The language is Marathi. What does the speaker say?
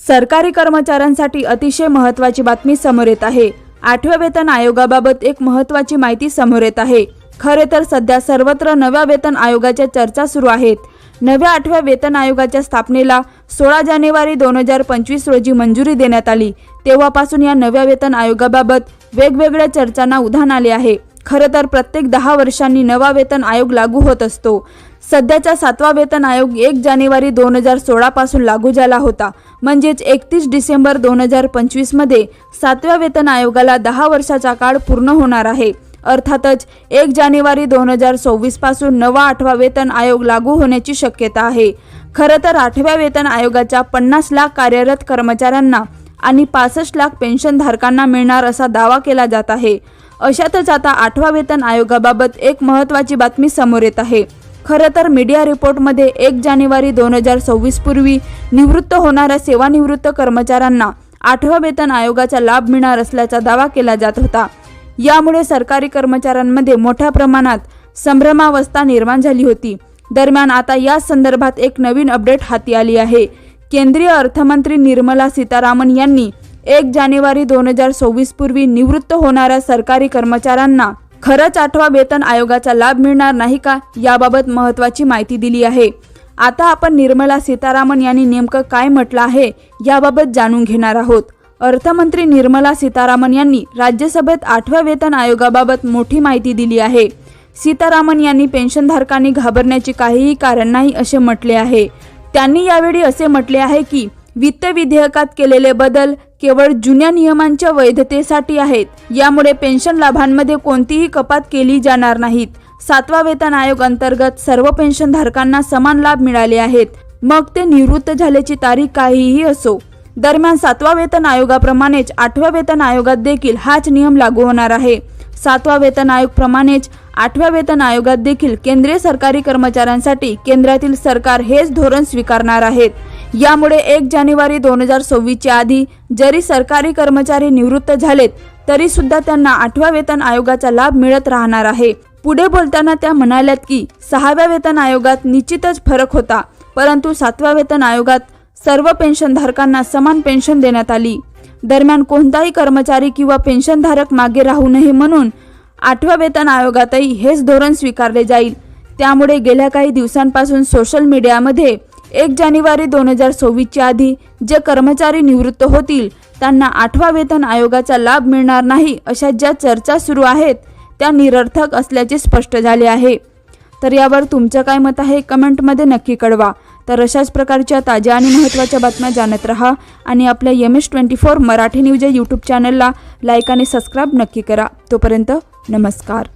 सरकारी कर्मचाऱ्यांसाठी अतिशय महत्त्वाची बातमी समोर येत आहे. आठव्या वेतन आयोगाबाबत एक महत्त्वाची माहिती समोर येत आहे. खरे तर सध्या सर्वत्र नव्या वेतन आयोगाच्या चर्चा सुरू आहेत. नव्या आठव्या वेतन आयोगाच्या स्थापनेला सोळा जानेवारी दोन हजार पंचवीस रोजी मंजुरी देण्यात आली. तेव्हापासून या नव्या वेतन आयोगाबाबत वेगवेगळ्या चर्चांना उधाण आले आहे. खरं तर प्रत्येक दहा वर्षांनी नवा वेतन आयोग लागू होत असतो. सध्याचा सातवा वेतन आयोग एक जानेवारी दोन हजार सोळापासून लागू झाला होता. म्हणजेच एकतीस डिसेंबर दोन हजार पंचवीसमध्ये सातव्या वेतन आयोगाला दहा वर्षाचा काळ पूर्ण होणार आहे. अर्थातच एक जानेवारी दोन हजार सव्वीसपासून नवा आठवा वेतन आयोग लागू होण्याची शक्यता आहे. खरं तर आठव्या वेतन आयोगाच्या पन्नास लाख कार्यरत कर्मचाऱ्यांना आणि पासष्ट लाख पेन्शनधारकांना मिळणार असा दावा केला जात आहे. अशातच आता आठवा वेतन आयोगाबाबत एक महत्त्वाची बातमी समोर येत आहे. खरं तर मीडिया रिपोर्टमध्ये एक जानेवारी दोन हजार सव्वीस पूर्वी निवृत्त होणाऱ्या सेवानिवृत्त कर्मचाऱ्यांना आठवा वेतन आयोगाचा लाभ मिळणार असल्याचा दावा केला जात होता. यामुळे सरकारी कर्मचाऱ्यांमध्ये मोठ्या प्रमाणात संभ्रमावस्था निर्माण झाली होती. दरम्यान आता या संदर्भात एक नवीन अपडेट हाती आली आहे. केंद्रीय अर्थमंत्री निर्मला सीतारामन यांनी एक जानेवारी दोन हजार सव्वीस पूर्वी निवृत्त होणाऱ्या सरकारी कर्मचाऱ्यांना खरंच आठवा वेतन आयोगाचा लाभ मिळणार नाही का याबाबत महत्त्वाची माहिती दिली आहे. आता आपण निर्मला सीतारामन यांनी नेमकं काय म्हटलं आहे याबाबत जाणून घेणार आहोत. अर्थमंत्री निर्मला सीतारामन यांनी राज्यसभेत आठव्या वेतन आयोगाबाबत मोठी माहिती दिली आहे. सीतारामन यांनी पेन्शनधारकांनी घाबरण्याचे काहीही कारण नाही असे म्हटले आहे. त्यांनी यावेळी असे म्हटले आहे की वित्त विधेयकात केलेले बदल केवळ जुन्या नियमांच्या वैधतेसाठी आहेत. यामुळे पेन्शन लाभांमध्ये कोणतीही कपात केली जाणार नाहीत. सातवा वेतन आयोग अंतर्गत सर्व पेन्शनधारकांना समान लाभ मिळाले आहेत. मग ते निवृत्त झाल्याची तारीख काहीही असो. दरम्यान सातवा वेतन आयोगाप्रमाणेच आठव्या वेतन आयोगात देखील हाच नियम लागू होणार आहे. सातवा वेतन आयोग प्रमाणेच आठव्या वेतन आयोगात देखील केंद्रीय सरकारी कर्मचाऱ्यांसाठी केंद्रातील सरकार हेच धोरण स्वीकारणार आहेत. यामुळे एक जानेवारी दोन हजार सव्वीसच्या आधी जरी सरकारी कर्मचारी निवृत्त झालेत तरी सुद्धा त्यांना आठव्या वेतन आयोगाचा लाभ मिळत राहणार आहे. पुढे बोलताना त्या म्हणाल्यात की सहाव्या वेतन आयोगात निश्चितच फरक होता परंतु सातव्या वेतन आयोगात सर्व पेन्शनधारकांना समान पेन्शन देण्यात आली. दरम्यान कोणताही कर्मचारी किंवा पेन्शनधारक मागे राहू नये म्हणून आठव्या वेतन आयोगातही हेच धोरण स्वीकारले जाईल. त्यामुळे गेल्या काही दिवसांपासून सोशल मीडियामध्ये एक जानेवारी दोन हजार सव्वीसच्या आधी जे कर्मचारी निवृत्त होतील त्यांना आठवा वेतन आयोगाचा लाभ मिळणार नाही अशा ज्या चर्चा सुरू आहेत त्या निरर्थक असल्याचे स्पष्ट झाले आहे. तर यावर तुमचं काय मत आहे? कमेंटमध्ये नक्की कळवा. तर अशाच प्रकारच्या ताज्या आणि महत्त्वाच्या बातम्या जाणत राहा आणि आपल्या M S twenty four Marathi news या यूट्यूब चॅनलला लाईक आणि सबस्क्राईब नक्की करा. तोपर्यंत नमस्कार.